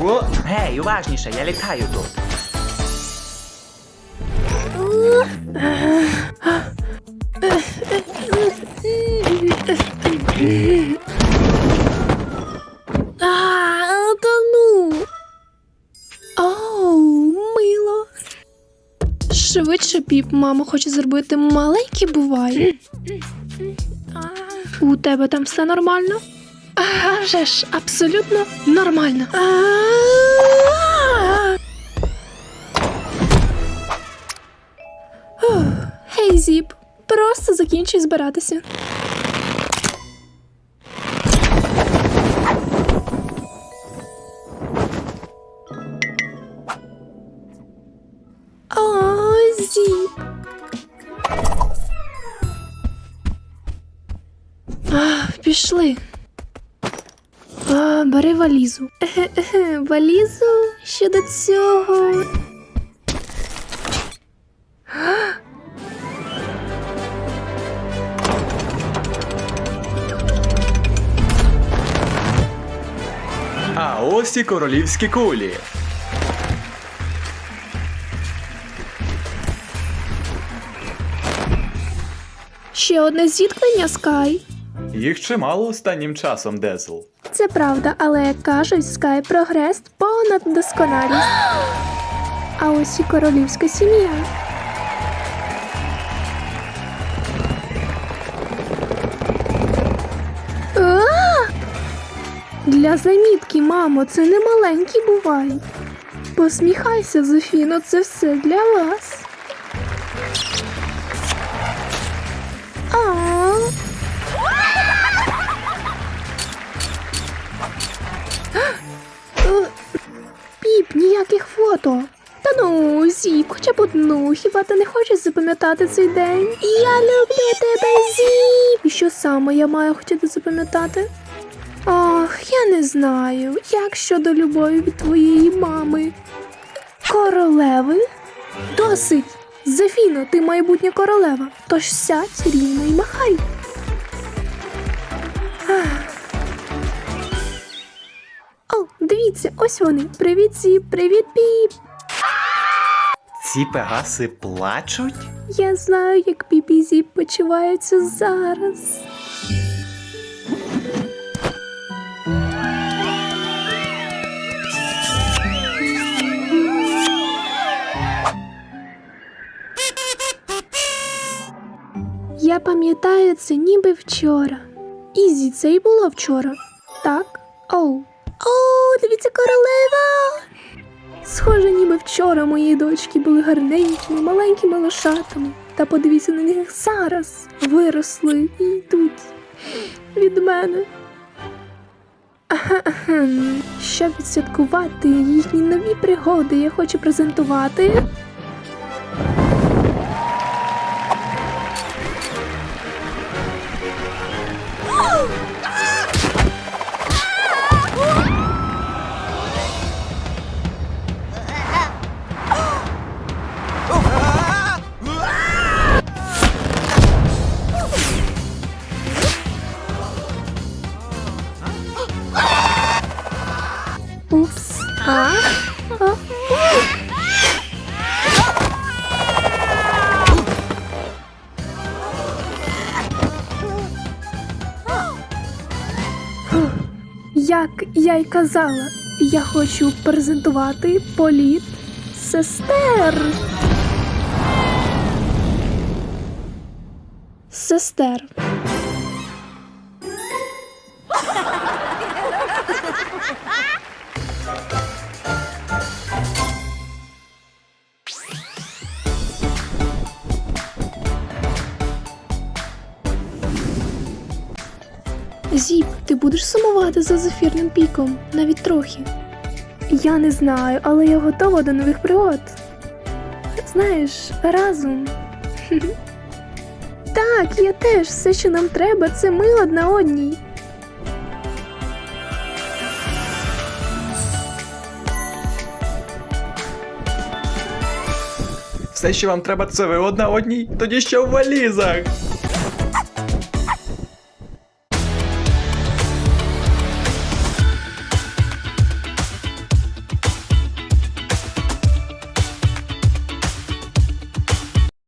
О, гей, уважніше, я літаю тут. А, та ну. Оу, мило. Швидше, піп, мама хоче зробити маленький бувай. У тебе там все нормально? А вже ж, абсолютно нормально. Гей, Зіп, просто закінчуй збиратися. Пішли. А, бери валізу. Ехе-ехе, Валізу щодо цього. А ось і королівські кулі. Ще одне зіткнення, Скай. Їх чимало останнім часом, Дезл. Це правда, але як кажуть, Скай прогрес понад досконалість. А ось і королівська сім'я. Для замітки, мамо, це не маленький бувай. Посміхайся, Зофіно, це все для вас. А. фото. Та ну, Зіп, хоча б одну, хіба ти не хочеш запам'ятати цей день? Я люблю тебе, Зіп! І що саме я маю хотіти запам'ятати? Ох, я не знаю, як щодо любові від твоєї мами. Королеви? Досить! Зефіно, ти майбутня королева, тож сядь рівно і махай. О, дивіться, ось вони. Привіт, Зіп, привіт, піп. Ці пегаси плачуть? Я знаю, як піп і Зіп почуваються зараз. Я пам'ятаю це ніби вчора. Ізі, це і було вчора. Так? Оу. Оу, дивіться, королева! Схоже, ніби вчора мої дочки були гарненькими, маленькими лошатами. Та подивіться на них зараз. Виросли і йдуть від мене. Щоб відсвяткувати їхні нові пригоди, я хочу презентувати. Упс. А? Як я й казала, я хочу презентувати політ сестер. Сестер. Зіп, ти будеш сумувати за зефірним піком, навіть трохи. Я не знаю, але я готова до нових пригод. Знаєш, разом. Так, я теж все, що нам треба, це ми одна одній. Все, що вам треба, це ви одна одній, тоді що в валізах.